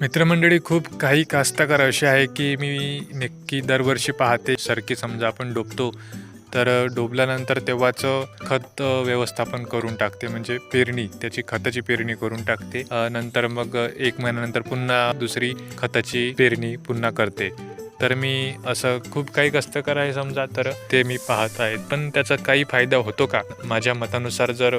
मित्रमंडळी खूप काही कास्तकार असे आहे की मी नक्की दरवर्षी पाहते. सरकी समजा आपण डोबतो तर डोबल्यानंतर तेव्हाचं खत व्यवस्थापन करून टाकते म्हणजे पेरणी त्याची खताची पेरणी करून टाकते. नंतर मग एक महिन्यानंतर पुन्हा दुसरी खताची पेरणी पुन्हा करते. तर मी असं खूप काही कष्टकर आहे समजा तर ते मी पाहत आहेत. पण त्याचा काही फायदा होतो का? माझ्या मतानुसार जर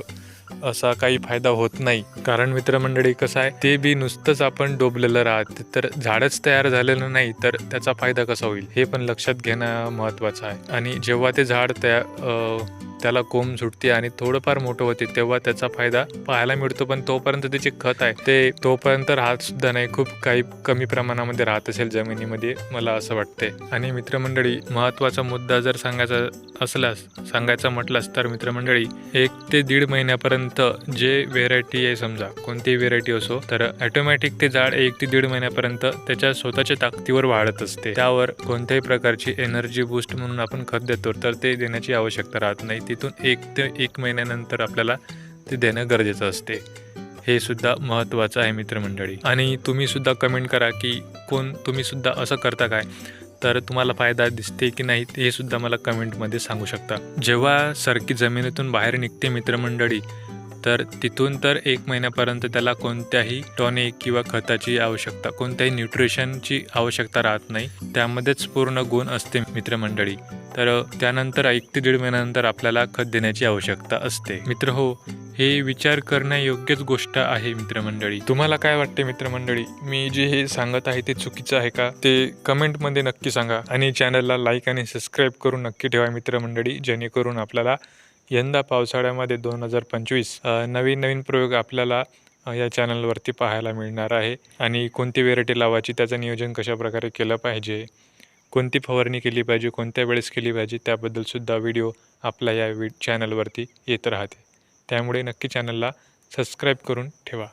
असा काही फायदा होत नाही. कारण मित्रमंडळी कसं आहे ते बी नुसतंच आपण डोबलेलं राहते. तर झाडच तयार झालेलं नाही तर त्याचा फायदा कसा होईल? हे पण लक्षात घेणं महत्त्वाचं आहे. आणि जेव्हा ते झाड त्या त्याला कोंब सुटते आणि थोडंफार मोठं होते तेव्हा त्याचा फायदा पाहायला मिळतो. पण तोपर्यंत त्याचे खत आहे. ते तोपर्यंत राहत सुद्धा नाही. खूप काही कमी प्रमाणामध्ये राहत असेल जमिनीमध्ये मला असं वाटते आणि मित्रमंडळी महत्त्वाचा मुद्दा जर सांगायचा असल्यास सांगायचा म्हटलास तर मित्रमंडळी एक ते दीड महिन्यापर्यंत जे व्हेरायटी आहे समजा कोणतीही व्हेरायटी असो तर ऑटोमॅटिक ते झाड एक ते दीड महिन्यापर्यंत त्याच्या स्वतःच्या ताकदीवर वाढत असते. त्यावर कोणत्याही प्रकारची एनर्जी बूस्ट म्हणून आपण खत देतो तर ते देण्याची आवश्यकता राहत नाही. तिथून एक ते एक महिन्यानंतर आपल्याला ते देणं गरजेचं असते. हे सुद्धा महत्त्वाचं आहे मित्रमंडळी. आणि तुम्ही सुद्धा कमेंट करा की कोण तुम्ही सुद्धा असं करता काय? तर तुम्हाला फायदा दिसते की नाही हे सुद्धा मला कमेंटमध्ये सांगू शकता. जेव्हा सरकी जमिनीतून बाहेर निघते मित्रमंडळी तर तिथून तर एक महिन्यापर्यंत त्याला कोणत्याही टॉनिक किंवा खताची आवश्यकता कोणत्याही न्यूट्रिशनची आवश्यकता राहत नाही. त्यामध्येच पूर्ण गुण असते मित्रमंडळी. तर त्यानंतर एक ते दीड महिन्यानंतर आपल्याला खत देण्याची आवश्यकता असते. मित्र हो हे विचार करण्यायोग्यच गोष्ट आहे मित्रमंडळी. तुम्हाला काय वाटते मित्रमंडळी? मी जे हे सांगत आहे ते चुकीचं आहे का? ते कमेंटमध्ये नक्की सांगा आणि चॅनलला लाईक आणि सबस्क्राईब करून नक्की ठेवा मित्रमंडळी जेणेकरून आपल्याला यंदा पावसाळ्यामध्ये दोन हजार पंचवीस नवीन नवीन प्रयोग आपल्याला या चॅनलवरती पाहायला मिळणार आहे. आणि कोणती व्हेरायटी लावायची त्याचं नियोजन कशाप्रकारे केलं पाहिजे कोणती फवारणी केली पाहिजे कोणत्या वेळेस केली पाहिजे त्याबद्दलसुद्धा व्हिडिओ आपल्या या वि चॅनलवरती येत राहते. त्यामुळे नक्की चॅनलला सबस्क्राईब करून ठेवा.